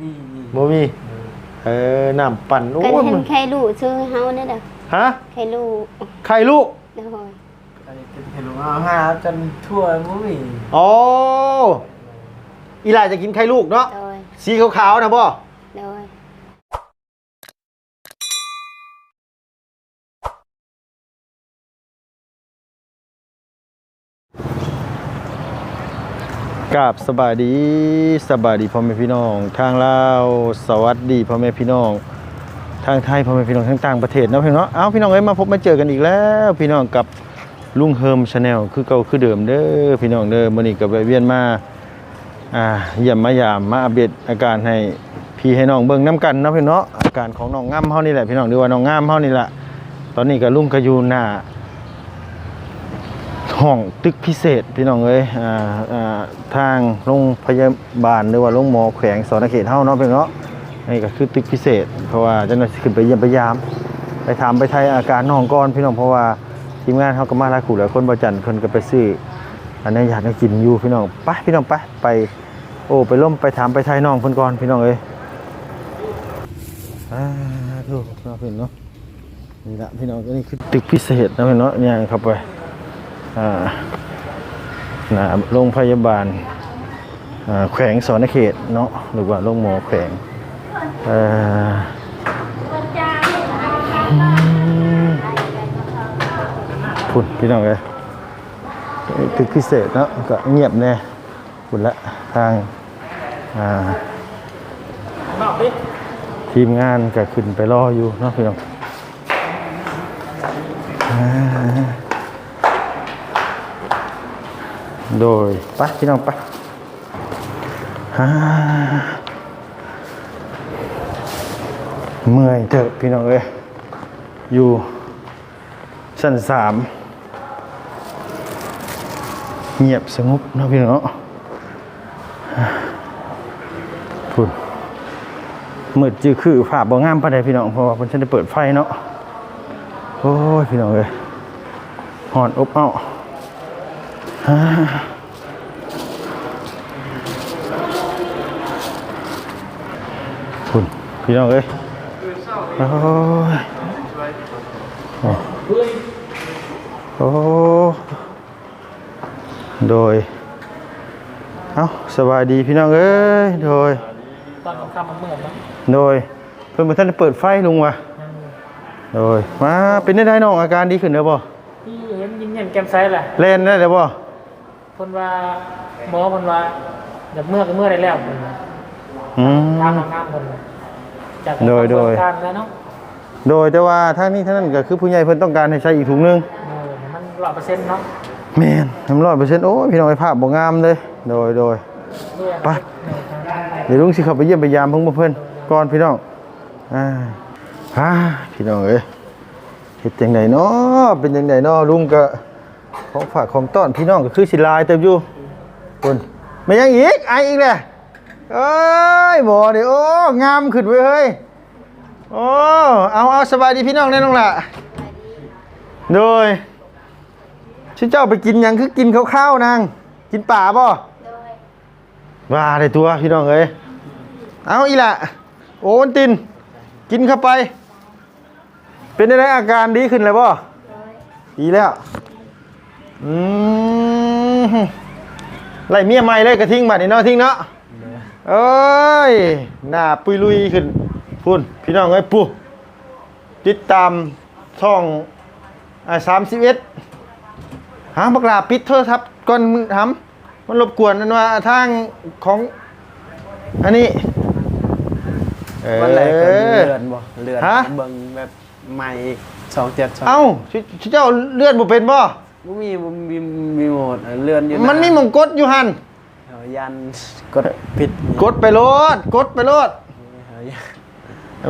มีมีบ่มี เออน้ำปั่นโอ้กันยเห็มันนใครลูกชื่อเฮาเนี่ยเด้อฮะใครลูกไข่ลูกโดยอันนี้เป็นเห็นว่าหาจนทั่วบ่มีอ๋ออีหลายจะกินไข่ลูกเนาะโดยสีขาวๆนะบ่ โดย กราบสบายดีสบายดีพ่อแม่พี่น้อง ทางลาวสวัสดีพ่อแม่พี่น้อง ทางไทยพ่อแม่พี่น้องทั้งต่างประเทศนะพี่น้องเอ้าพี่น้องเอ้ยมาพบมาเจอกันอีกแล้ว พี่น้องกับลุงเฮิมชาแนลคือเก่าคือเดิมเด้อพี่น้องเด้อมื้อนี้ก็แวะเวียนมาอ่าเยี่ยมมายามมาอัปเดตอาการให้พี่ให้น้องเบิ่งน้กันนะพี่เนาะอาการของน้องงามเฮานี่แหละพี่น้องหรือว่าน้องงามเฮานี่แหละตอนนี้ก็ลุงก็อยู่หน้า ห้องตึกพิเศษพี่น้องเอ้ยอ่าอ่าทางโรงพยาบาลหรือว่าโรงหมอแขวงสอนเขตเฮาเนาะพี่เนาะนี่ก็คือตึกพิเศษ เพราะว่าเจ้าหน้าที่ขึ้นไปเยี่ยมไปยาม ไปถามไปไทยอาการน้องก่อนพี่น้องเพราะว่าทีมงานเฮาก็มาลายคู่หลายคนบ่จันทร์เพิ่นก็ไปซื้ออันนี้อยากให้กินอยู่พี่น้องไปพี่น้องไปไปโอ้ไปล่มไปถามไปไทยน้องเพิ่นก่อนพี่น้องเอ้ยอ่าดูเนาะพี่เนาะนี่ละพี่น้องนี่คือตึกพิเศษนะพี่เนาะเนี่ยเข้าไป อ่านะโรงพยาบาลแขวงสอนเขตเนาะหรือว่าโรงหมอแขวงพุ่นพี่น้องเลยตึกพิเศษเนาะก็เงียบแน่พุ่นละทางทีมงานก็ขึ้นไปรออยู่เนาะพี่น้องอ่า โดยไปพี่น้องไปฮ่าเมื่อยเถอะพี่น้องเอ้ยอยู่ชั้นสามเงียบสงบเนาะพี่น้องเนาะพุ่นมืดจื้อคือภาพบ่งามปานใดพี่น้องเพราะว่าเพิ่นฉันได้เปิดไฟเนาะโอ้ยพี่น้องเอ้ยหอนอบเอ้า คุณพี่น้องเอ้ยโอ้ยโอ้โดยเอ้าสบายดีพี่น้องเอ้ยโดยตอนค่ำมันมืดเนาะโดยเพิ่นมาท่านได้เปิดไฟลุงวะโดยมาเป็นได้ได้น้องอาการดีขึ้นแล้วบ่ที่เห็นยิ้มเห็นแก้มใสแหละเล่นได้แล้วบ่ เพิ่นว่าหมอเพิ่นว่าอยากเมื่อก็เมื่อได้แล้วเพิ่นว่าอืมทางน้ำน้ำเพิ่นว่าจากโดยโดย การแล้วเนาะโดยแต่ว่าทางนี้ท่างนั้นก็คือผู้ใหญ่เพิ่นต้องการให้ใช้อีกถุงหนึงเออมันร้อยเปอร์เซ็นต์เนาะแม่นทำร้อยเปอร์เซ็นต์โอ้ยพี่น้องไอ้ภาพบ่งามเลย โดยโดยเนี่ยไปเดี๋ยวลุงสิเข้าไปเยี่ยมไปยามเพิ่งมาเพิ่นก่อนพี่น้องอ่าฮ่าพี่น้องเอ้ยเฮ็ดจังไดเนาะเป็นจังไดเนาะลุงก็ ของฝากของต้อนพี่น้องก็คือสิลายเต็มอยู่คุณไม่ยังอีกไออีกแหละเอ้ยหมอนี่โอ้งามขึ้นเว้ยเฮ้ยโอ้เอาเอาสบายดีพี่น้องแน่น้องล่ะโดยชิเจ้าไปกินหยังคือกินข้าวๆนางกินป่าบ่โดยว่าได้ตัวพี่น้องเอ้ยเอาอีละโอวันติน กินเข้าไป เป็นได้อาการดีขึ้นเลยบ่โดยดีแล้ว อืมไล่เมียใหม่เลยกระทิ้งบัดนี่เนาะทิ้งเนาะเอ้ยหน้าปุยลุยขึ้นพุ่นพี่น้องเอ้ยปุ๊ติดตามช่องอ่าสามสิบเอ็ดหาบักลาปิดโทรศัพท์ก่อนมึงทำมันรบกวนนั่นว่าทางของอันนี้เออวันแรกก็เลื่อนบ่เลื่อนฮะเบิ่งแบบใหม่สองเจ็ดสองเอ้าชิชิเจ้าเลื่อนบ่เป็นบ่ บ่มีบ่มีมีโหมดเลื่อนอยู่ะมันมีหมองกดอยู่หันเอายันกดผิดกดไปโลดกดไปโลดเอายัน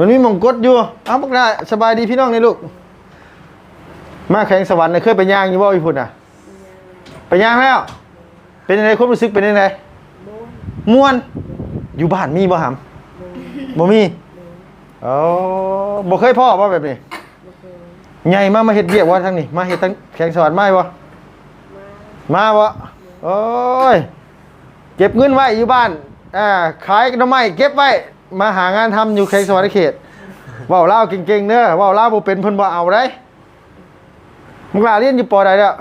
มันมีหมองกดอยู่เอ้าพวกนายสบายดีพี่น้องนี่ลูก มาแข่งสวรรค์น่ะเคยไปย่างอยู่บ่อีพุ่นน่ะ ไปย่างแล้ว เป็นยังไงความรู้สึกเป็นยังไงม่วน อยู่บ้านมีบ่หำบ่มีเอ้าบ่เคยพ่อบ่แบบนี้ ใหญ่มามาเฮ็ดเวียกว่าทั้งนี้มาเฮ็ดทั้งแข่งสวรรค์มาบ่มาบ่โอ้ยเก็บเงินไว้อยู่บ้านอ่าขายหน้ำไม้เก็บไว้มาหางานทำอยู่เขตสวรรค์เขตว้าลาเก่งๆเด้อว้าลาบ่เป็นเพิ่นบ่เอาได้มึงลาเรียนอยู่ปอใดแล้ว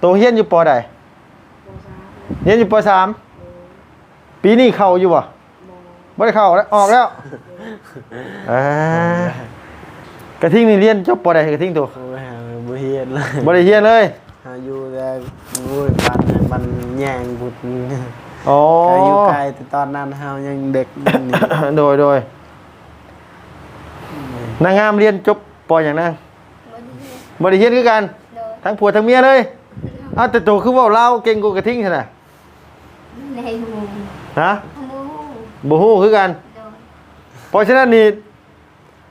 โตเรียนอยู่ปอใดเรียนอยู่ปอสามปีนี้เข้าอยู่บ่บ่ได้เข้าแล้วออกแล้วอ่า กระทิงนี่เรียนจบปอใดกระทิงตัวโอ้ยหาบ่เฮียนเลยบ่ได้เรียนเลยหาอยู่แต่โอ้ยบ้านมันแย่งบุตรอ๋ออายุไกลแต่ตอนนั้นเฮายังเด็กอยู่นี่โดยโดยนางงามเรียนจบปออย่างนางบริเฮียนคือกันโดยทั้งผัวทั้งเมียเลยอ้าวแต่โตคือเว่าเล่าวเก่งกูกระทิงใช่ไหมในหูฮะหูบูฮู้คือกันโดยเพราะฉะนั้นนี่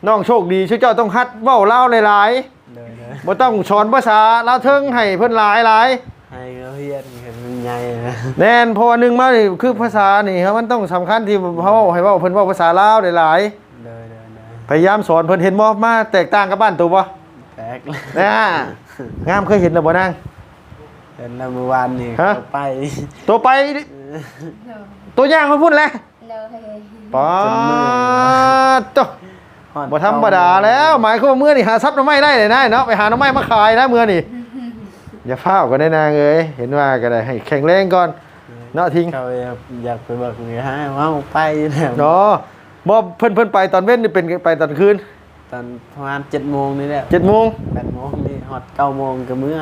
น้องโชคดีชื่อเจ้าต้องฮัดเว้าเล่าวหลายเด้อเด้อๆบ่ต้องสอนภาษาลาวเทิงให้เพิ่นหลายหลายให้เขาเฮียนเห็นมันใหญ่นะๆแน่นเพราะว่าหนึงมานี่คือภาษานี่ครับมันต้องสำคัญที่เฮาให้เว้าเพิ่นเว้าภาษาลาวหลายเด้อเด้อเด้อๆพยายามสอนเพิ่นเห็นบ่มาแตกต่างกับบ้านตัวบ่แตกเลยน่งามเคยเห็นแล้วบ่นาง เห็นแล้วเมื่อวานนี่ฮะ เขาไปตัวไปโดยตัวอย่างมันพูดแหละโดยป๊าดตัวฮอ บ่ธรรมดาแล้วหมายความว่าเมื่อนี่หาทรัพย์หน้ำไม้ได้เลยนะเนาะไปหาหน้ำไม้มาขายนะเมื่อนี่อย่าฟ้าวกันได้นางเอ้ยเห็นว่าก็ได้ให้แข็งแรงก่อนเนาะทิ้งเขาอยากอยากไปเบิกนี่ฮะว่าไปแล้วเนาะบ่เพิ่นเพิ่นไปตอนเว้นนี่เป็นไปตอนคืนตอนประมาณ7โมงนี่แหละ7โมง8โมงนี่ฮอด9โมงก็เมื่อ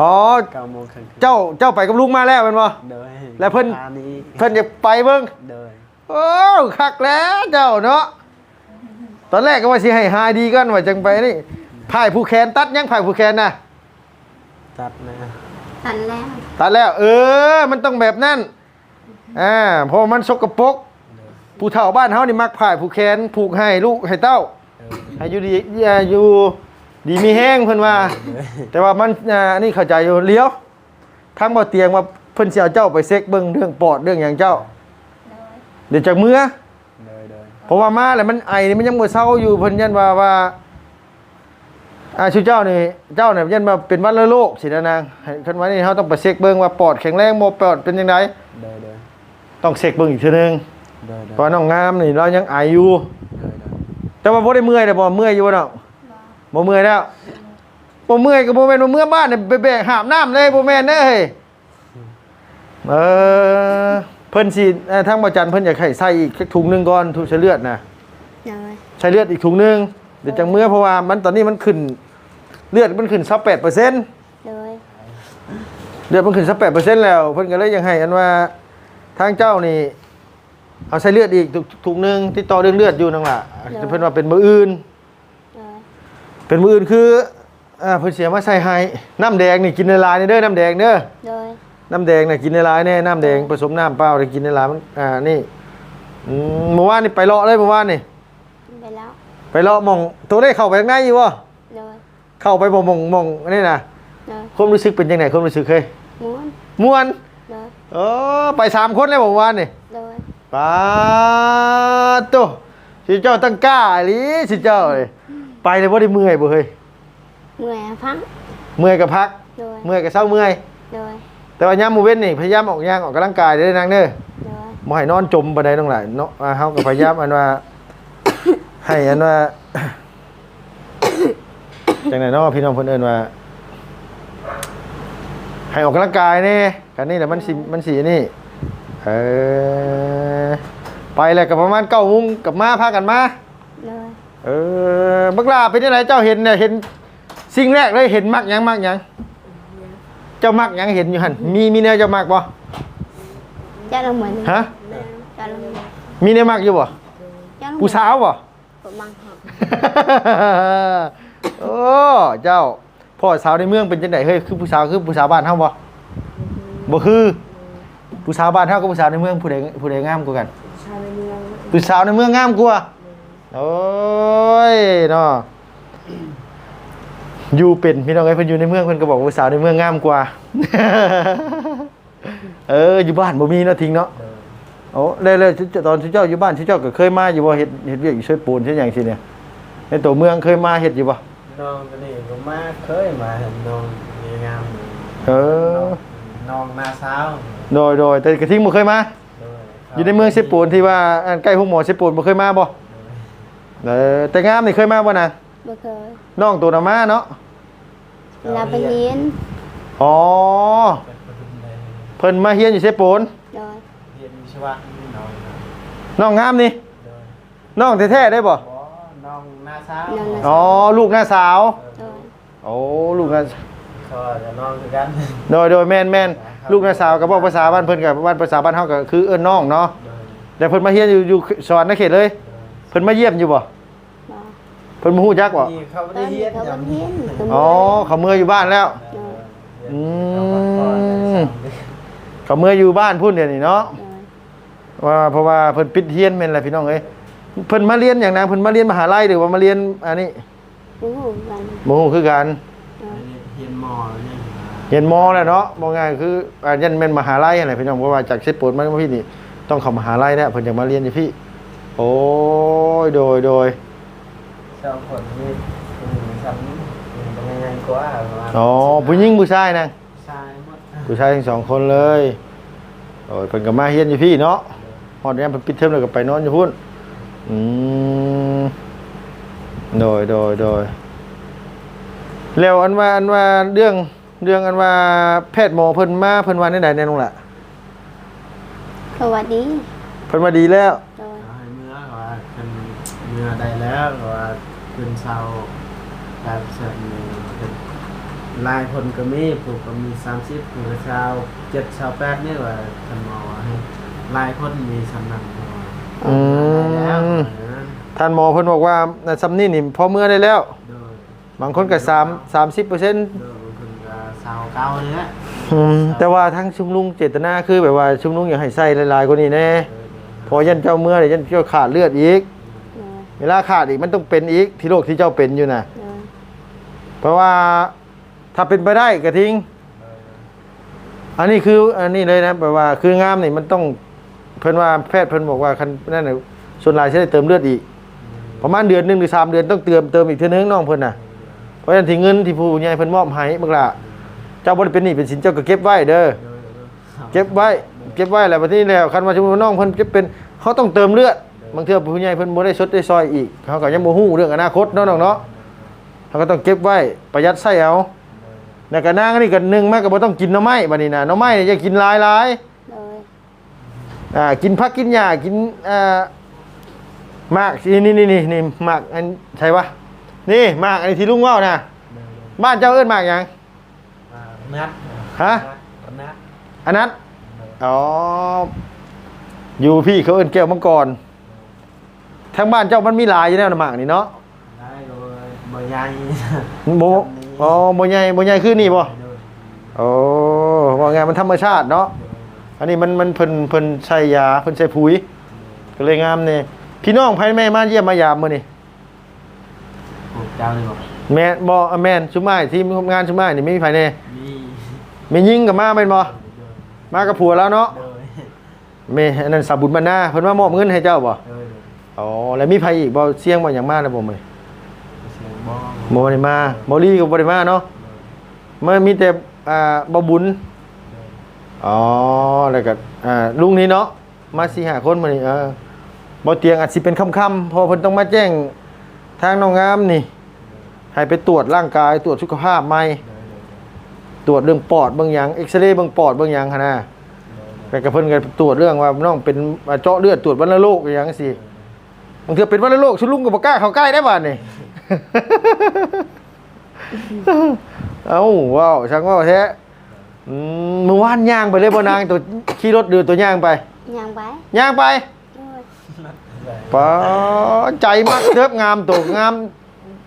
อ๋อ9โมงครึ่งเจ้าเจ้าไปกับลุงมาแล้วแม่นบ่เด้อแล้วเพิ่นพานี้เพิ่นจะไปเบิ่งเด้อโอ้คักแล้วเจ้าเนาะ ตอนแรกก็ว่าสิให้หายดีก่อนว่าจังไปนี่พายผู้แคนตัดยังพายผู้แคนน่ะตัดนะตันแล้วตัดแล้ว เออ มันต้องแบบนั้นอ่าเพราะมันสกปรกผู้เฒ่าบ้านเฮานี่มักผ่ายผู้แขนผูกให้ลูกให้เต้าเออให้อยู่ดีอ่าอยู่ดีมีแห้งเพิ่นว่า แต่ว่ามันอ่านี่เข้าใจอยู่เลี้ยวทางบ่เตียงว่าเพิ่นสิเอาเจ้าไปเซ็กเบิ่งเรื่องปอดเรื่องหยังเจ้าโดยเดี๋ยวจากเมื่อ เด้อเด้อเพราะว่ามาแล้วมันไอนี่มันยังบ่เศร้าอยู่เพิ่นยันว่าว่าอ่าชื่อเจ้านี่เจ้าเนี่ยยันมาเป็นวัณโรคสินะนางให้คันว่านี่เฮาต้องไปเช็คเบิ่งว่าปอดแข็งแรงบ่ปอดเป็นจังไดเด้อเด้อต้องเช็คเบิ่งอีกเทื่อนึงเด้อเด้อเพราะน้องงามนี่เรายังไออยู่เด้อเด้อแต่ว่าบ่ได้เมื่อยแต่บ่เมื่อยอยู่บ่เนาะบ่เมื่อยแล้วบ่เมื่อยก็บ่แม่นว่าเมื่อบ้านเนี่ยไปแบกหามน้ำเลยบ่แม่นเด้อเฮ้ยเออเพิ่นสิเอ่อทางบ่จันเพิ่นอยากให้ใส่อีกสักถุงหนึงก่อนถุงใช้เลือดน่ะโดยใช้เลือดอีกถุงหนึงเดี๋ยวจังเมื่อเพราะว่ามันตอนนี้มันขึ้น เลือดมันขึ้น28%โดยเลือดมันขึ้น28%แล้วเพิ่นก็เลยยังให้อันว่าทางเจ้านี่ เอาใช้เลือดอีกถุงถุงหนึงที่ต่อเรื่องเลือดอยู่นั่นล่ะเพิ่นว่าเป็นมื้ออื่นโดยเป็นมืออื่นคืออ่าเพิ่นเสียมาใส่ให้น้ำแดงนี่กินในลายนี่เด้อน้ำแดงเด้อโดย น้ำแดงน่ะกินในลายแน่น้ำแดงผสมน้ำเปล่าได้กินในลายมันอ่านี่อืมเมื่อวานนี่ไปเลาะเลยเมื่อวานนี่ไปแล้วไปเลาะหมองตัวได้เข้าไปข้างในอยู่บ่โดยเข้าไปบ่หมองหมองนี่น่ะโดยความรู้สึกเป็นจังไดความรู้สึกเคยม้วนม่วนโดยเออไปสามคนเลยบ่เมื่อวานนี่โดยปาดโตสิเจ้าตั้งกล้าอีหลีสิเจ้าเลยไปเลยบ่ได้เมื่อยบ่เฮ้ยเมื่อยพังเมื่อยก็พักโดยเมื่อยก็เศร้าเมื่อยโดย แต่ว่ายามหมู่เว้นนี่พยายามออกย่างออกกำลังกายเด้อนางเด้อโดยบ่ให้นอนจมปานใดต้องหลายเนาะอ่าเฮาก็พยายามอันว่า ให้อันว่าจังไดเนาะพี่น้องเพิ่นเอิ้นว่า ให้ออกกำลังกายนี่กันนี่แหละมันสิมันสิอันนี่เออไปแล้วก็ประมาณ9:00นกลับมาพากันมาโดยเออบักลาเป็นจังไดเจ้าเห็นเนี่ยเห็นสิ่งแรกเลยเห็นมักหยังมักหยัง เจ้ามักหยังเห็นอยู่หั่นมีมีแนวเจ้ามักบ่จะลงเหมือนฮะจะลงเหมือนมีในมักอยู่บ่จะลงผู้สาวบ่ ผมมังหอกโอ้เจ้าพ่อสาวในเมืองเป็นจังไดเฮ้ยคือผู้สาวคือผู้สาวบ้านเฮาบ่บ่คือผู้สาวบ้านเฮากับผู้สาวในเมืองผู้ใดผู้ใดงามกว่ากันผู้สาวในเมืองงามกว่าโอ้ยเนาะ อยู่เป็นพี่น้องเอ้ยเพิ่นอยู่ในเมืองเพิ่นก็บอกว่าผู้สาวในเมืองงามกว่า เอออยู่บ้านบ่มีเนาะทิ้งเนาะโอ้เลยเลยตอนที่เจ้าอยู่บ้านที่เจ้าก็เคยมาอยู่บ่เฮ็ดเฮ็ดเวียกอยู่ช่วยปูนใช่หยังสิเนี่ยในตัวเมืองเคยมาเฮ็ดอยู่บ่น้องคนนี้ก็มาเคยมาเห็นน้องมีงามเออน้องนาสาวโดยโดยแต่กระทิงบ่เคยมาโดยอยู่ในเมืองเซปูนที่ว่าอันใกล้ห้องหมอเซปูนบ่เคยมาบ่เออแต่งามนี่เคยมาบ่นางบ่เคย น้องตัวน่ะมาเนาะลาไปเรียนอ๋อเพิ่นมาเฮียนอยู่เซปูนโดยเรียนวิศวะน้องน้องงามนี่โดยน้องแท้ๆได้บ่บ่น้องนาสาวนั่นน่ะอ๋อลูกหน้าสาวโดยโอ้ลูกหน้าก็จะน้องคือกันโดยโดยแม่นแม่นลูกหน้าสาวก็บอกภาษาบ้านเพิ่นกับบ้านภาษาบ้านเฮาก็คือเอิ้นน้องเนาะโดยแต่เพิ่นมาเฮียนอยู่อยู่สวรรค์นเขตเลยเพิ่นมาเยี่ยมอยู่บ่บ่ เพิ่นมาฮู้จักบ่นี่เขาไม่ตอได้นเรีนี้ยนเขาจบ่เรียนเขาอ๋อเขาเมื่ออยู่บ้านแล้วโดยอืมเขาเมื่ออยู่บ้านพุ่นเดี๋ยวนี้เนาะโดยว่าเพราะว่าเพิ่นปิดเฮียนแม่นแหละพี่น้องเอ้ยเพิ่นมาเรียนอย่างนั้นเพิ่นมาเรียนมหาลัยหรือว่ามาเรียนอันนี้บ่ฮู้กันบ่ฮู้คือกันโดยเรียนมอเนี่ยเรียนมอแล้วเนาะบ่ง่ายคืออ่ายันแม่นมหาลัยนั่นแหละพี่น้องเพราะว่าจากเซโปนมาพี่นี่ต้องเข้ามหาลัยแล้วเพิ่นอยากมาเรียนอยู่พี่ โอ้ยโดยโดย สองคนนี่อืมสำอืมเป็นยังไงกว่าประมาณอ๋อผู้หญิงผู้ชายนะชายหมดผู้ชายทั้งสองคนเลยโอ้ยเพิ่นก็มาเรียนอยู่พี่เนาะฮอดยามเพิ่นปิดเทอมแล้วก็ไปนอนอยู่พุ่นอืมโดยโดยโดยแล้วอันว่าอันว่าเรื่องเรื่องอันว่าแพทย์หมอเพิ่นมาเพิ่นว่าได้ใดแน่นอนล่ะสวัสดีเพิ่นมาดีแล้ว โดย เอาให้เมื่อว่าเป็นเมื่อได้แล้วว่า เป็นเศร้าการเสร็จเป็นลายคนก็มีปลูกก็มีสามสิบปลูกก็เช้าเจ็ดเช้าแปดนี่ว่าทำมาว่าให้ลายคนมีสำนักมาว่าอืได้แล้วมเออท่านหมอเพิ่นบอกว่าน่ะซำนี้นี่พอเมื่อได้แล้ว โดยบางคนก็3 30%โดยคนก็เศร้าเก้าเลยนะอืมแต่ว่าทั้งชุมลุงเจตนาคือแบบว่าชุมลุงอยากให้ใส่หลายๆกว่านี้แน่พอยันเจ้าเมื่อเดี๋ยวยันเจ้าขาดเลือดอีกโดย เวลาขาดอีกมันต้องเป็นอีกที่โรคที่เจ้าเป็นอยู่น่ะโดยเพราะว่าถ้าเป็นไปได้ก็ทิ้ง อันนี้คืออันนี้เลยนะแบบว่าคืองามนี่มันต้องเพิ่นว่าแพทย์เพิ่นบอกว่าคันนั่นน่ะส่วนหลายใช้ได้เติมเลือดอีกประมาณเดือนหนึงหรือสามเดือนต้องเติมเติมอีกเท่านึงน้องเพิ่นน่ะเพราะฉะนั้นที่เงินที่ผู้ใหญ่เพิ่นมอบให้บักล่ะเจ้าบ่ได้เป็นหนี้เป็นสินเจ้าก็เก็บไว้เด้อเก็บไว้ เก็บไว้แล้วบัดนี้แล้วคันว่าสมมุติว่าน้องเพิ่นเก็บเป็นเขาต้องเติมเลือด บางเทื่อผู้ใหญ่เพิ่นบ่ได้ชดได้ซอยอีกเขาก็ยังบ่ฮู้เรื่องอนาคตเนาะน้องเนาะเขาก็ต้องเก็บไว้ประหยัดใช้เอาแล้วก็นางนี่ก็หนึงมาก็บ่ต้องกินหน่อไม้บัดนี้นะหน่อไม้นี่อย่ากินหลายโดยๆอ่ากินผักกินหญ้ากินอ่ามากนี่นี่นี่นี่นี่มากอันใช่ปะนี่มากอันนี้ที่ลุงเว้านะบ้านเจ้าเอิ้นมากหยังอ่านัดฮะนัดอันนั้นอ๋ออยู่พี่เขาเอิ้นแก้วมังกร ทางบ้านเจ้ามันมีหลายอยู่แล้วนะหมากนี่เนาะได้โดยบ่ใหญ่โบอ๋อโบใหญ่โบใหญ่คือนี่บ่โดยโอ้ว่าไงมันธรรมชาติเนาะอันนี้มันมันเพิ่นเพิ่นใช้ยาเพิ่นใช้ปุ๋ยก็เลยงามนี่พี่น้องภายแม่มาเยี่ยมมายามมื้อนี่ปลูกเจ้าเลยบอกแม่นบ่อะแม่นชุมไม้ทีมงานชุมไม้นี่ไม่มีภายแน่มีมียิงกับมาแม่นบ่โดยมากับผัวแล้วเนาะโดยแม่อันนั้นสาบุญบรรณาเพิ่นมามอบเงินให้เจ้าบ่โดยโดย อ๋อแล้วมีไผอีกบ่เสียงบ่หยังมาแล้วบ่มื้อเสียงบ้องบ่ได้มาบ่ลีก็บ่ได้มาเนาะมันมีแต่อ่าบ่บุญอ๋อแล้วก็อ่าลุงนี้เนาะมาสี่หาคนมานี่เออบ่เตียงอาจสิเป็นค่ำๆเพอเพิ่นต้องมาแจ้งทางน้องงามนี่ ให้ไปตรวจร่างกายตรวจสุขภาพใหม่ตรวจเรื่องปอดบางอย่างเอ็กซเรย์เบางปอดบางอย่างหั่นน่ะแล้วก็เพิ่นก็ตรวจเรื่องว่าน้องเป็นอ่าเจาะเลือดตรวจวัณโรคอหย่างสิ บางเทื่อเป็นวัณโรคชุลุงก็บ่กล้าเข้าใกล้ได้บาดนี่ เอ้าว้าวช่างว่าวแท้อืมเมื่อวานย่างไปเลยบ่นางตัวขี่รถเดือตัวย่างไปย่างไปย่างไปโดยป๋าใจมักเติบงามตัวงาม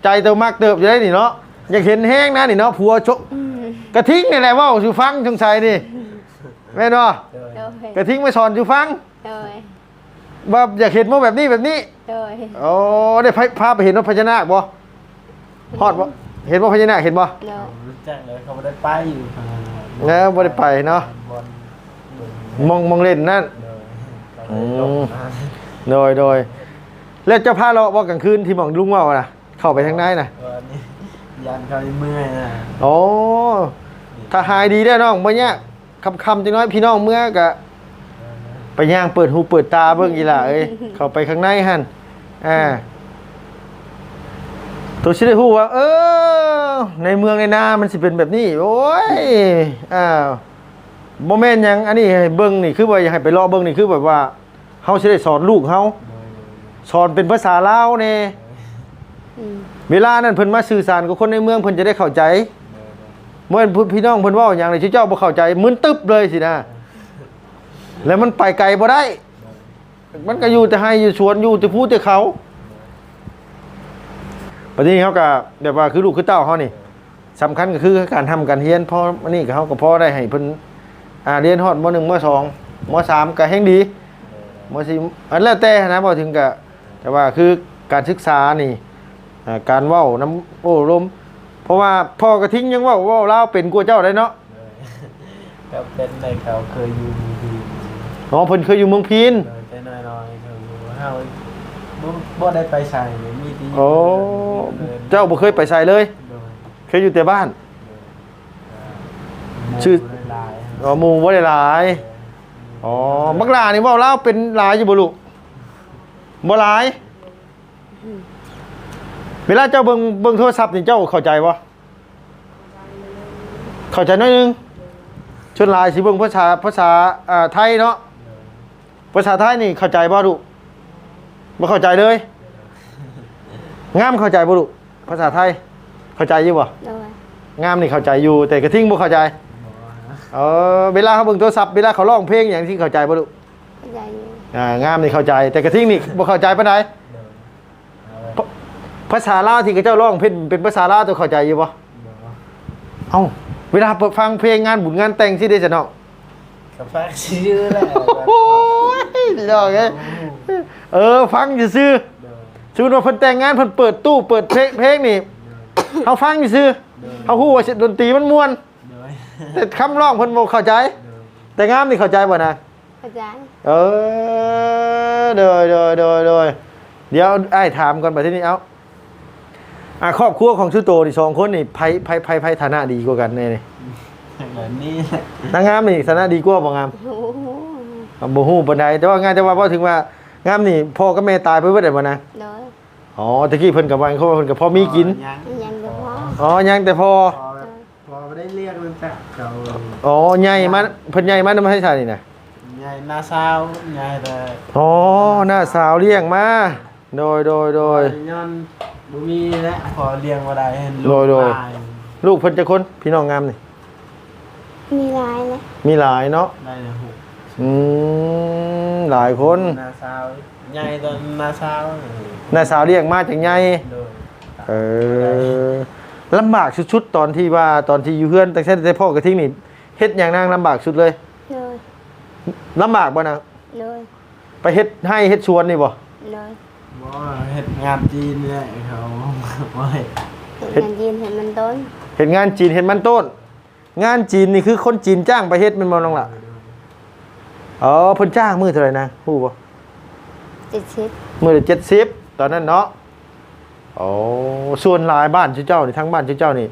ใจตัวมักเติบอยู่ได้นี่เนาะอยากเห็นแห้งนะนี่เนาะผัวชกอืมกระทิ้งนี่แหละเว่าสู่ฟังสงสัยนี่แม่นบ่โดยโดยกระทิ้งมาสอนสู่ฟัง โดย ว่าอยากเห็นว่าแบบนี้แบบนี้โดยโอ้ได้พาพาไปเห็นว่าพญานาคบ่ฮอดบ่เห็นว่าพญานาคเห็นบ่โดยรู้จักเลยเขาไม่ได้ไปอยู่ทางนั้นแล้วบ่ได้ไปเนาะบนบนมองมองเล่นนั่นโดยเขาเลยลงมาโดยโดยแล้วเจ้าพาเราะบ่กลางคืนที่หมองลุงเว่าน่ะเข้าไปทางในน่ะวันนี้ยันเขาเมื่อยนะโอ้ถ้าหายดีได้อน้องบ่ยากคำคำๆจังน้อยพี่น้องเมื่อกะ ไปย่างเปิดหูเปิดตาเบิ่งอีหล่ะเอ้ยเข้าไปข้างในหั่นอ่าตัวสิได้ฮู้ว่า เออ ในเมืองในนามันสิเป็นแบบนี้ โอ้ยอ้าวบ่แม่นหยังอันนี้ให้เบิ่งนี่คือว่าอยากให้ไปรอเบิ่งนี่คือแบบว่าเฮาสิได้สอนลูกเฮาโดยโดยสอนเป็นภาษาลาวแน่อืมเวลานั้นเพิ่นมาสื่อสารกับคนในเมืองเพิ่นจะได้เข้าใจเมื่อพี่น้องเพิ่นเว้าอย่างไรเจ้าบ่เข้าใจมึนตึ๊บเลยสินะ แล้วมันไปไกลบ่ได้ มันก็อยู่แต่ให้อยู่สวนอยู่แต่พูดแต่เขาปฏินี้เขาก็แบบว่าคือลูกคือเต้าเขานี่สำคัญก็คือการทำการเรียนพออันนี้ก็เขาก็พอได้ให้เพิ่นอ่าเรียนฮอดมหนึ่งมสองมสามก็แห่งดีมสี่อันแล้วแต่นะพอถึงก็แต่ว่าคือการศึกษานี่การว้าน้ำโอ้ลมเพราะว่าพ่อกระทิ้งยังว่าว่าเล่าเป็นกลัวเจ้าได้เนาะก็เป็นในเขาเคยอยู่ดี อ๋อเพิ่นเคยอยู่เมืองพีนโดยแต่น้อยๆเขาอยู่เฮาบ่บ่ได้ไปใช้เลยมีที่โอ้เจ้าบ่เคยไปใส่เลย โดยเคยอยู่แต่บ้านหมู่ชื่อ หลายอ๋อหมู่บ่ได้หลาย อ๋อบักหลานี่เว้าเล่าวเป็นหลายอยู่บ่ลูกบ่หลาย เวลาเจ้าเบิ่งเบิ่งโทรศัพท์นี่เจ้าเข้าใจบ่เข้าใจน้อยหนึงชนหลายสิเบิ่งภาษาภาษาอ่าไทยเนาะ ภาษาไทยนี่เข้าใจบ่ลูกบ่เข้าใจเลย งามเข้าใจบ่ลูกภาษาไทย เข้าใจอยู่บ่โดยงามนี่เข้าใจอยู่ แต่กระทิงบ่เข้าใจเออเวลาเขาเบิ่งโทรศัพท์เวลาเขาร้องเพลงอย่างที่เข้าใจบ่ลูกเข้าใจอยู่อ่างามนี่เข้าใจ แต่กระทิงนี่บ่เข้าใจปานใดภภาษาลาวที่เขาเจ้าร้องเป็นเป็นภาษาลาวตัวเข้าใจอยู่บ่เอ้าเวลาเปิดฟังเพลงงานบุญงานแต่งสิได้ซะเนาะ กับฟักชื่อแหละ โอ้ยดอกเอ้ยเออ ฟังซื่อๆสมมุติว่าเพิ่นแต่งงานเพิ่นเปิดตู้เปิดเพลงเพลงนี่เฮาฟังซื่อๆเฮาฮู้ว่าดนตรีมันม่วนโดยแต่คำร้องเพิ่นบ่เข้าใจ แต่งามนี่เข้าใจบ่นะเข้าใจเออโดยโดยโดยโดยเดี๋ยวไอ้ายถามก่อนไปที่นี่เอาอะครอบครัวของชื่อโตนี่สองคนนี่ไผไผไผไผฐานะดีกว่ากันแน่นี่แบบนี้แหละนางงามนี่ฐานะดีกว่าบ่งามโอ้โหอะ บ่ฮู้ปานใดแต่ว่างานแต่ว่าพอถึงว่างามนี่พ่อกับแม่ตายไปเบิดได้บ่นะโดยอ๋อตะกี้เพิ่นกับว่าเขาว่าเพิ่นก็พอมีกิน ยังยังเฉพาะอ๋อยังแต่พอพอแบบพอไม่ได้เรียกมันแต่เขาอ๋อใหญ่มาเพิ่นใหญ่มานำให้ใช่นี่นะใหญ่หน้าเศร้าใหญ่แต่อ๋อหน้าสาวเลี้ยงมาโดยโดยโดยย้อนบุมีและพอเลี้ยงมาได้เห็นโดยโดยตาลูกเพิ่นจะคนพี่น้องงามนี่มีลายนะมีหลายเนาะได้เลยหู อืมหลายคนหน้าเศร้าใหญ่ตอนหน้าเศร้าหน้าสาวเลี้ยงมาจากใหญ่โดยเออลำบากชุดๆตอนที่ว่าตอนที่อยู่เฮือนแต่เช่นแต่พ่อกระทิ้งนี่เฮ็ดอย่างนางลำบากสุดเลยโดยลำบากบ่นะโดยไปเฮ็ดให้เฮ็ดสวนนี่บ่โดยบ่เฮ็ดงานจีนเนี่ยเขาบ่ให้เห็นงานยินเห็นมันต้นเฮ็ดงานจีนเฮ็ดมันต้น งานจีนนี่คือคนจีนจ้างไปเฮ็ดแมันบ่น้องล่ะ อ๋อเพิ่นจ้างมื้อเท่าไหร่นะฮู้บ่เจ็ดสิบมื้อละ70ตอนนั้นเนาะโอ้ส่วนหลายบ้านเจ้านี่ทั้งบ้านเจ้านี่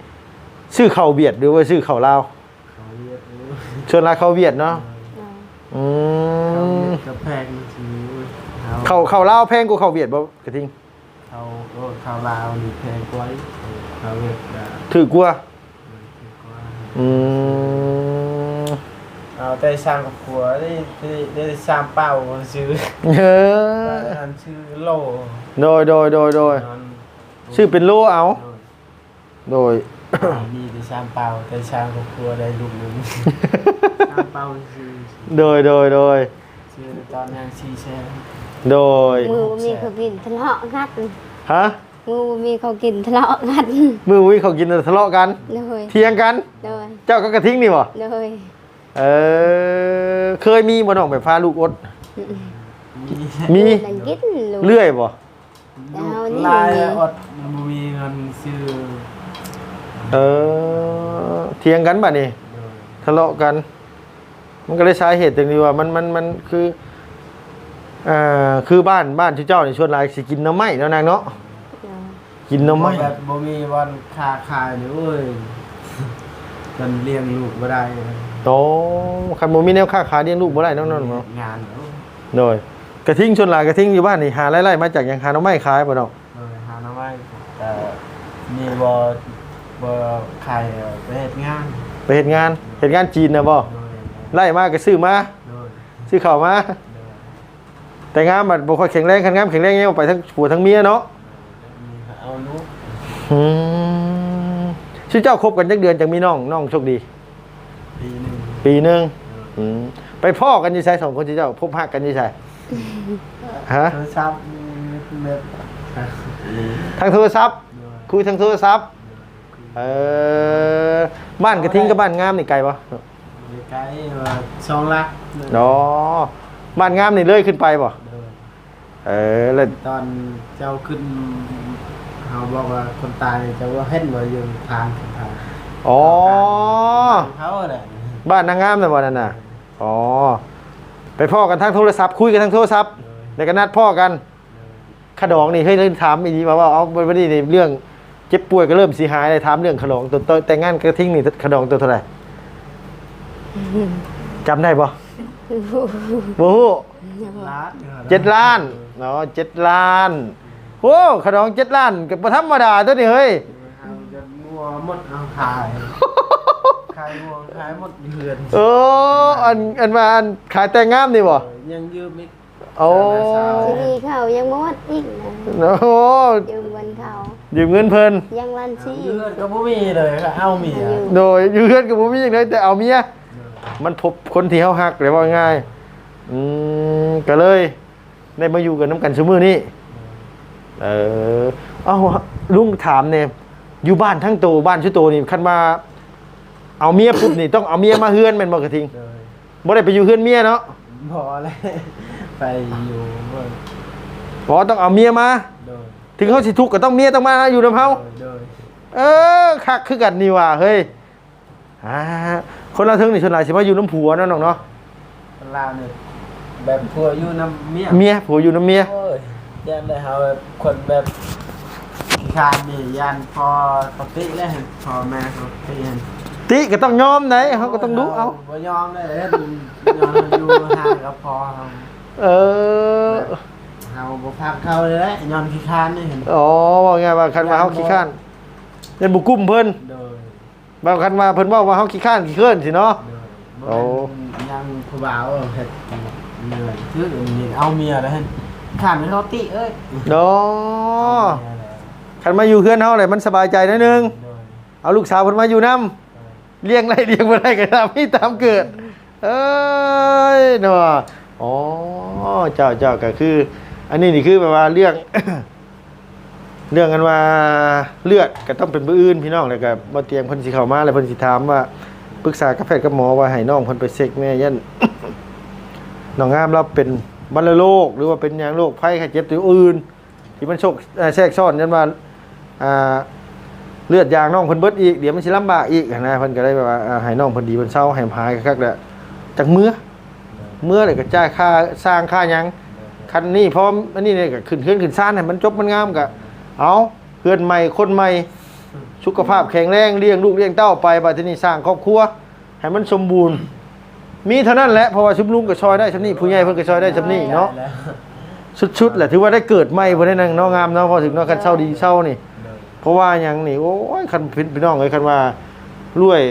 ซื้อข้าวเวียดหรือว่าซื้อข้าวลาวเขาเรียกรู้ส่วนหลายข้าวเวียดเนาะโดยอืเขามเรียกกระแพงสิเขาข้าวข้าวลาวแพงกว่าข้าวเวียดบ่กระทิงเขาโอ้เขาลาวนี่แพงกว่าอีกเขาเรียกว่าถือกว่าแพงกว่าอืม เอาแต่สร้างครอบครัวได้ได้ได้สร้างเป้าซื้อเอออันชื่อโลโดยโดยโดยโดยนอนชื่อเป็นโลเอา โดยมีแต่สร้างเป้าแต่สร้างครอบครัวได้ลูกหนึงสร้างเป้าซื้อโดยโดยโดยซื้อตอนนั้นซีแซนโดยมือบ่มีเขากินทะเลาะงัดฮะมือบ่มีเขากินทะเลาะงัดมือวิเขากินทะเลาะกันโดยเถียงกันโดยเจ้าก็กระทิ้งนี่บ่โดย เออ เคยมีบ่น้องแบบพาลูกอด มีมีนั่นกินลูกเรื่อยบ่เอานี่ลายมีอดบ่มีเงินซื้อเออ เถียงกันบ่นี่ทะเลาะกัน มันก็เลยสาเหตุตรงนี้ว่ามันมันมันคืออ่าคือบ้านบ้านที่เจ้านี่ชวนหลายสิกินหน้ำไม้เนาะนางเนาะโดยกินหน้ำไม้ แบบบ่มีวันค้าขายเลยเว้ยกันเลี้ยงลูกบ่ได้ โตคันบ่มีแนวค้าขายเลี้ยงลูกบ่ได้น้องๆเนาะงานเนาะโดยกระทิงชนหลายกระทิงอยู่บ้านนี่หาไล่ๆมาจากหยังหาหน้ำไม้ขายบ่ดอกโดยหาหน้าไม้แต่มีบอบอไข่ไปเฮ็ดงานไปเฮ็ดงานเฮ็ดงานจีนนะบ่โดยไล่มาก็ซื้อมาโดยซื้อข้าวมา โดยแต่งามมันบ่ค่อยแข็งแรงคันงามแข็งแรงเนี่ยเอาไปทั้งผัวทั้งเมียเนาะมีเอานุอืมชื่อเจ้าคบกันจักเดือนจังมีน้องน้องโชคดีปีหนึ่ง ปีหนึงอืมไปพ่อกันอยู่ไสสองคนที่เจ้า พบหักกันอยู่ไสฮะ โทรศัพท์เม็ดทางโทรศัพท์ คุยทางโทรศัพท์ เออ บ้านกระทิงกับบ้านงามนี่ไกลปะใกล้ว่าสองลักเนาะบ้านงามนี่เลื่อยขึ้นไปปะโดยเออแล้วตอนเจ้าขึ้นเขาบอกว่าคนตายจะว่าเห็นว่าอยู่ทางทางอ๋อ เขาแหละ บ้านนางงามนะบ่นั่นน่ะอ๋อไปพ่อกันทางโทรศัพท์คุยกันทางโทรศัพท์แล้วก็นัดพ่อกันขดองนี่เฮ้ยเรื่องถามอีกทีมาว่าเอาวันนี้นี่เรื่องเจ็บป่วยก็เริ่มสีหายเลยถามเรื่องขดองตัวตัวแต่งงานกระทิงนี่ขดองตัวเท่าไหร่จำได้ปะโอ้โหล้านเจ็ดล้านเนาะเจ็ดล้านโอ้ขนมเจ็ดล้านกับธรรมดาตัวนี้เฮ้ยเอาจะมัวหมดเอาขาย ขายมัวขายหมดเดือนเอออันอันมาอันขายแต่งงามนี่บ่ยังยืมอีกโอ้ทีนี้เขายังหมดอีกนะโหยืมเงินเขายืมเงินเพิ่นยังลันซี่ยืมก็บ่มีเลยก็เอาเมียโดยอยู่เพื่อนกับผมมีอย่างไรแต่เอาเมียมันพบคนที่เฮาฮักเลยว่าง่ายอืมก็เลยได้มาอยู่กันน้ำกันชั่วมือนี้เออเอาลุงถามเนี่ยอยู่บ้านทั้งโตบ้านชื่อโตนี่คันมา เอาเมียปุ๊บนี่ต้องเอาเมียมาเฮือนแม่นบ่กระทิงเลยบ่ได้ไปอยู่เฮือนเมียเนาะพอเลยไปอยู่เมื่อบ่ต้องเอาเมียมา โดยถึงเขาสิทุกข์ก็ต้องเมียต้องมาอยู่นํเฮาโดยเออคักคือกันนี่ว่ะเฮ้ยอ่าคนละเทิงนี่ชนหลายสิมาอยู่น้ำผัวเนาะน้องเนาะคนลาวเนี่ยแบบพัวอยู่น้ำเมียเมียผัวอยู่น้ำเมียโอ้ยยันได้เฮาแบบคนแบบชาญนี่ยันพอปกติแล้วเห็นพอแม่เขาเตียน ติก็ต้องยอมไหนเขาก็ต้องรู้เอาบ่ยอมได้เฮ็ดยอมอยู่ห่างก็พอเฮาเออเฮาบ่พักเขาเลยแหละยอมขี้คร้านนี่เห็นอ๋อว่าไงว่าคันว่าเฮาขี้ข้านเล่นบุกุ้มเพิ่นโดยบางคันว่าเพิ่นว่าว่าเฮาขี้ข้านขี้เคินสิเนาะโดยบ่แม่นยังผู้บ่าวเฮ็ดเหนื่อยคือเอาเมียแล้วเห็นข้ามให้เขาติเอ้ยเนาะคันมาอยู่เฮือนเฮาเลยมันสบายใจนิดนึง เอาลูกสาวเพิ่นมาอยู่นํ เลี้ยงไรเลี้ยงบ่ได้ก็ตามมีตามเกิด เอ้ยเนาะอ๋อเจ้าเจ้าก็คือ อันนี้นี่คือแบบว่าเรื่อง เรื่องกันว่าเลือดก็ต้องเป็นผู้อื่นพี่น้องแล้วก็บ่เตรียมเพิ่นสิเข้ามาแล้วเพิ่นสิถามว่าปรึกษากับแพทย์กับหมอว่าให้น้องเพิ่นไปเช็คแม่ยันน้องงามเราเป็นวัณโรคหรือว่าเป็นยังโรคภัยไข้เจ็บตัวอื่น ที่มันโชคแทรกซ้อนยันว่าอ่า เลือดยางน้องเพิ่นเบิดอีกเดี๋ยวมันสิลำบากอีกนะเพิ่นก็ได้แบบว่าอ่าให้น้องเพิ่นดีเพิ่นเศร้าให้หายคักๆแหละจักเมื่อเมื่อเลยก็จ่ายค่าสร้างค่าหยังคันนี้พร้อมอันนี้เนี่ยก็ขึ้นเคลื่อนขึ้นซ่านให้มันจบมันงามกะเอาเพื่อนใหม่คนใหม่สุขภาพแข็งแรงเลี้ยงลูกเลี้ยงเต้าไปบัดทีนี้สร้างครอบครัวให้มันสมบูรณ์ มีเท่านั้นแหละเพราะว่าชุมลุงก็ซอยได้ชำนี้ผู้ใหญ่เพิ่นก็ซอยได้ชำนี้เนาะแล้วชุดๆแหละถือว่าได้เกิดใหม่บ่ได้นั่งเนาะงามเนาะพอถึงเนาะคันเศร้าดีเศร้านี่โดย เพราะว่าหยังนี่โอ้ยคันพี่พี่น้องเอ้ยคันว่ารวย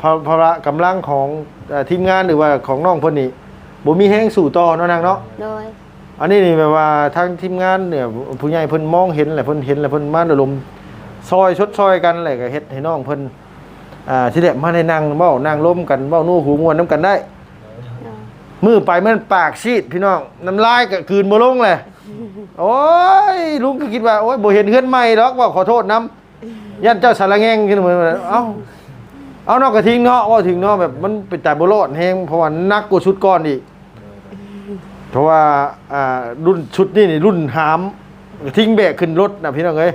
พระพระกำลังของเอ่อทีมงานหรือว่าของน้องเพิ่นนี่บ่มีแฮงสู่ต่อเนาะนางเนาะโดยอันนี้นี่แบบว่าทางทีมงานเนี่ยผู้ใหญ่เพิ่นมองเห็นแหละเพิ่นเห็นแล้วเพิ่นมาระดมซอยชดซอยกันแหละก็เฮ็ดให้น้องเพิ่นอ่าสิได้มาได้นั่งเว้านั่งล้มกันเว้านู่หูม่วนนํกันได้โดยมือไปมันปากซีดพี่น้องน้ำลายก็คืนบ่ลงเลย โอ้ยลุงก็คิดว่าโอ้ยบ่เห็นเฮือนใหม่ดอกว่าขอโทษนํยันเจ้าสารแงงขึ้นมาเอ้าเอานอกกระทิงเนาะว่าถึงเนาะแบบมันเป็นแต่บ่รอดแฮงเพราะว่านักกว่าชุดก่อนอีกเพราะว่าอ่ารุ่นชุดนี่นี่รุ่นหามทิ้งแบกขึ้นรถนะพี่น้องเอ้ย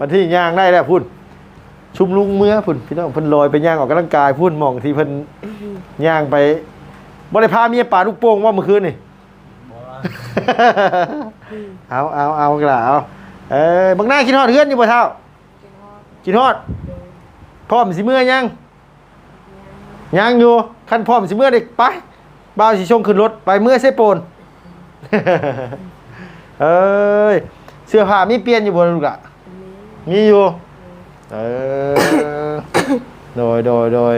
วันที่ย่างได้แล้วพุ่นชุมลุงเมื่อพุ่นพี่น้องเพิ่นลอยไปย่างออกกำลังกายพุ่นมองที่เพิ่นย่างไปบ่ได้พาเมียป่าลูกโป่งว่าเมื่อคืนนี่ เอาเอาเอากระเอาเอ้ยบางหน้ากินฮอดเฮือนอยู่บ่เท่ากินฮอดพร้อมสิเมื่อยังยังอยู่คันพร้อมสิเมื่อเด็กไปบ่าวสิชงขึ้นรถไปเมื่อเซโปนเอ้ยเสื้อผ้ามีเปลี่ยนอยู่บ่ลูกล่ะมีอยู่เออโดยโดยโดย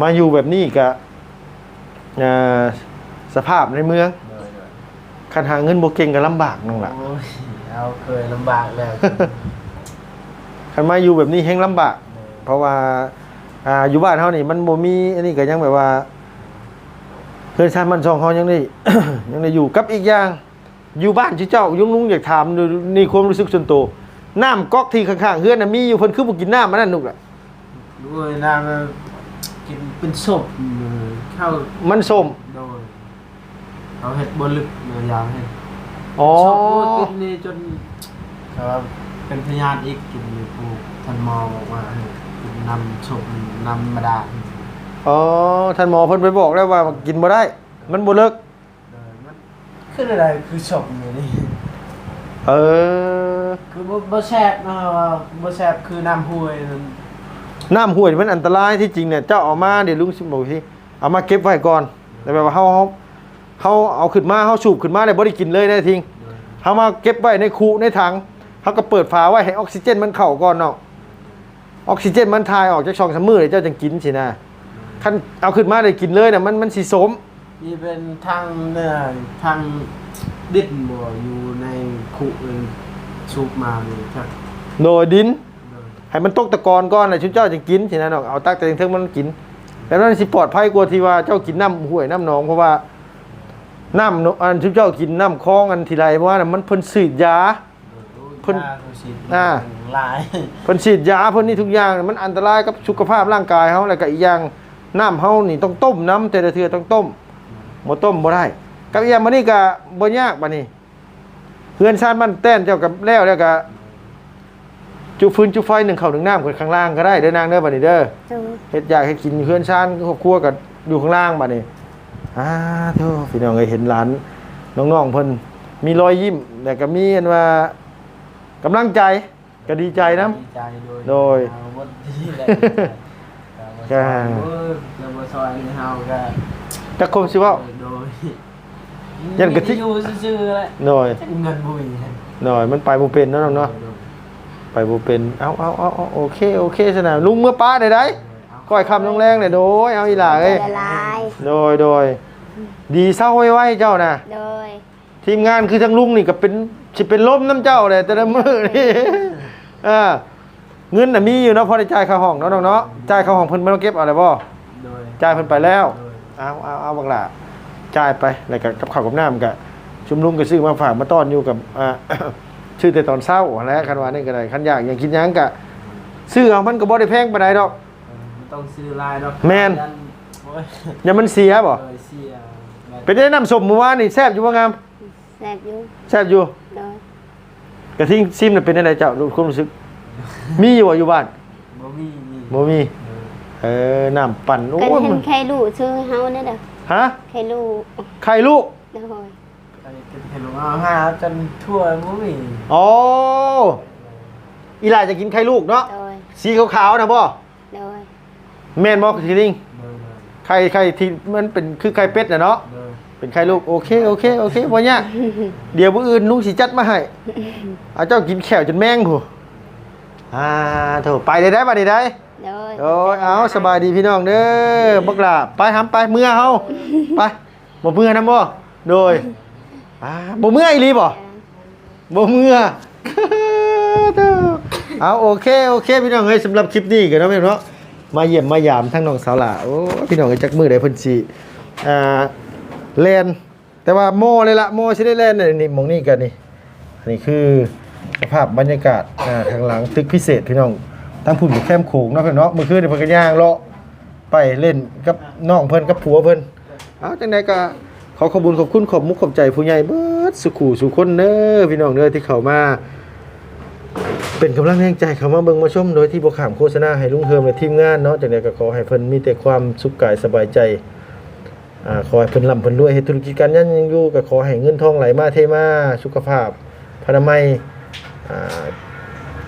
มาอยู่แบบนี้กะอ่าสภาพในเมือง คันหาเงินบ่เก่งก็ลำบากน้องล่ะโอ้ยเอาเคยลำบากแล้วคันมาอยู่แบบนี้แฮงลำบาก เพราะว่าอ่าอยู่บ้านเฮานี่มันบ่มีอันนี้ก็ยังแบบว่าเพื่อนชาติมันสองเฮายังได้ยังได้อยู่กับอีกอย่าง อยู่บ้านที่เจ้ายุงลุงอยากถามดูนี่ความรู้สึกส่วนตัวน้ำก๊อกที่ข้างๆเฮือนน่ะมีอยู่เพิ่นคือบ่กินน้ำมันนั่นนุกล่ะด้วยน้ำมันกินเป็นศพเข้ามันส้มโดย เอาเห็ดบนลึกเนื้อยาวเห็ดอ๋อ ชอบพูดกินนี่จนแต่ว่าเป็นพยานอีกกินอยู่ผูท่านหมอบอกว่าให้กินนำศพนำมาดาอ๋อ ท่านหมอเพิ่นไปบอกแล้วว่ากินบ่ได้ มันบ่เลิกโดยมันขึ้นอะไรคือศพอยู่นี่ เออ คือบ่บ่แซบนะว่าบ่แซบคือน้ำห้วยนั่นน้ำห้วยนี่มันอันตรายที่จริงเนี่ยเจ้าเอามาเดี๋ยวลุงสิบอกทีเอามาเก็บไว้ก่อนแต่แบบว่าเฮาเฮา เฮาเอาขึ้นมาเฮาสูบขึ้นมาได้บ่ได้กินเลยได้ทิ้งโดยเฮามาเก็บไว้ในคูในถังเฮาก็เปิดฝาไว้ให้ออกซิเจนมันเข้าก่อนเนาะออกซิเจนมันทายออกจากช่องสามมือเดี๋ยวเจ้าจึงกินสินะคันเอาขึ้นมาได้กินเลยน่ะมันมันสิสมนี่เป็นทางเนี่ยทางดินบ่อยู่ในคุเอิ้นสูบมานี่ครับโดยดินโดยให้มันตกตะกอนก่อนน่ะชุนเจ้าจึงกินสินะเนาะเอาตักแต่เทิงๆมันกิน แล้วนั่นสิปลอดภัยกว่าที่ว่าเจ้ากินน้ำห้วยน้ำหนองเพราะว่า น้ำเนอะอันที่เจ้ากินน้ำคลองอันทีไรเพราะว่าน่ะมันเพิ่นฉีดยา เพิ่นยาเขาฉีดอ่า หลายเพิ่นฉีดยาเพิ่นนี่ทุกอย่างมันอันตรายกับสุขภาพร่างกายเฮาแล้วก็อีกอย่างน้ำเฮานี่ต้องต้มน้ำแต่ละเทื่อต้องต้มบ่ต้มบ่ได้กับอีกอย่างบัดนี้ก็บ่ยากบัดนี้เฮือนชาติมันแต้นเจ้ากับแล้วแล้วก็จุฟืนจุไฟหนึ่งเข้าวหนึ่งน้ำกันข้างล่างก็ได้เด้อนางเด้อบัดนี้เด้อ โดย เฮ็ดอยากให้กินเพื่อนชาติครอบครัวกับอยู่ข้างล่างบัดนี้ อ่าเท่าพี่น้องเอ้ยเห็นหลานน้องๆเพิ่นมีรอยยิ้มแต่ก็มีอันว่ากำลังใจก็ดีใจนํดีใจโดยโดยเอาหมดที่แหละก็เออจะมาซอยนี่เฮาก็จักคมสิเว้าโดยยันกะทิอยู่ซื่อๆแหละหน่อยเงินบุยหน่อยมันไปบ่เป็นเนาะน้องเนาะไปบ่เป็นเอาเอาเอาเอาโอเคโอเคซะนะลุงเมื่อป้าได้ได้ ก้อยคำน้องแรงเลยโดยเอาอีหล่าเอ้ยละลายโดยโดยดีเศร้าไว้ๆเจ้าน่ะโดยทีมงานคือทั้งลุงนี่ก็เป็นสิเป็นล้มน้ำเจ้าเลยแต่ละมือนี่อ่าเงินน่ะมีอยู่เนาะพอได้จ่ายค่าห้องเนาะน้องเนาะจ่ายค่าห้องเพิ่นบ่ต้องเก็บเอาเลยบ่โดยจ่ายเพิ่นไปแล้วโดยเอาเอาเอาบักหล่ะจ่ายไปแล้วก็กับข้าวกับน้ำก็ชุมลุงก็ซื้อมาฝากมาต้อนอยู่กับอ่าชื่อแต่ตอนเช้าแหล้วคันว่านี่ก็ได้คันอยากอยากกินหยังก็ซื้อเอามันก็บ่ได้แพงปานใดดอกไม่ ต้องซื้อลายดอกแม่น โอ้ยอย่ามันเสียบ่โดยเสียแม่นเป็นได้น้ำส้มเมื่อวานนี่แซ่บอยู่บ่งามแซ่บอยู่แซ่บอยู่โดยกระทิงซิมน่ะเป็นได้เจ้ารู้ความรู้สึก มีอยู่บ่อยู่บ้านบ่มีนี่บ่มีโดยเออน้ำปั่นโอ้ก็ยเห็มันนไข่ลูกชื่อเฮาเนี่ยเด้อฮะไข่ลูกไข่ลูกโดยอันนี้เป็นเห็นว่าหาจนทั่วบ่มีอ๋ออีหลาจะกินไข่ลูกเนาะโดยสีขาวๆนะบ่โดย แม่นบ่ทีนิงโดยไข่ไข่ที่มันเป็นคือไข่เป็ดน่ะเนาะโดยเป็นไข่ลูกโอเคโอเคโอเคบ่ยากเดี๋ยวมื้ออื่นลุงสิจัดมาให้เอาเจ้ากินแขวจนแม่งผู้อ่าโถไปได้ได้บัดนี้ได้โดยโอ้ยเอาสบายดีพี่น้องเด้อบักหลาไปทำไปเมื่อเฮาไปบ่เมื่อนํบ่โดยอ่าบ่เมื่ออีหลีบ่บ่เมื่อเอาโอเคโอเคพี่น้องเอ้ยสำหรับคลิปนี้กันเนาะพี่น้องเนาะ มาเยี่ยมมายามทั้งน้องสาวหล่าโอ้พี่น้องเอ้จักมือได้เพิ่นสิอ่าแลนแต่ว่าโมเลยละโมสิได้แลนนี่นี่มองนี่กันนี่อันนี้คือสภาพบรรยากาศอ่าข้างหลังตึกพิเศษพี่น้องทั้งพุ่นกับแคมโขงเนาะพี่น้องเนาะมือคืนนี่เพิ่นก็ย่างเลาะไปเล่นกับน้องเพิ่นกับผัวเพิ่นเอาจังไดก็ขอขอบคุณขอบคุณขอบมุกขอบใจผู้ใหญ่เบิดสุขูสุคนเด้อพี่น้องเด้อที่เข้ามา เป็นกำลังแรงใจเข้ามาเบิ่งมาชมโดยที่บ่ขามโฆษณาให้ลุงเฮิมและทีมงานเนาะจากนั้ก็ขอให้เพิ่นมีแต่ความสุขกายสบายใจอ่าขอให้เพิ่นร่ำเพิ่นรวยให้ธุรกิจการงานยังอยู่ก็ขอให้เงินทองไหลมาเทมาสุขภาพพนามัยอ่า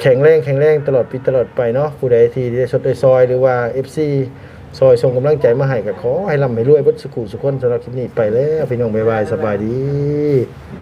แข็งแรงแข็งแรงตลอดปีตลอดไปเนาะผู้ใดที่ได้สดได้ซอยหรือว่า FC ซอยส่งกำลังใจมาให้ก็ขอให้ร่ำให้รวยเบิดสุขุสุขคนสำหรับคลิปนี้ไปแล้วพี่น้องบ๊ายบายสบายดี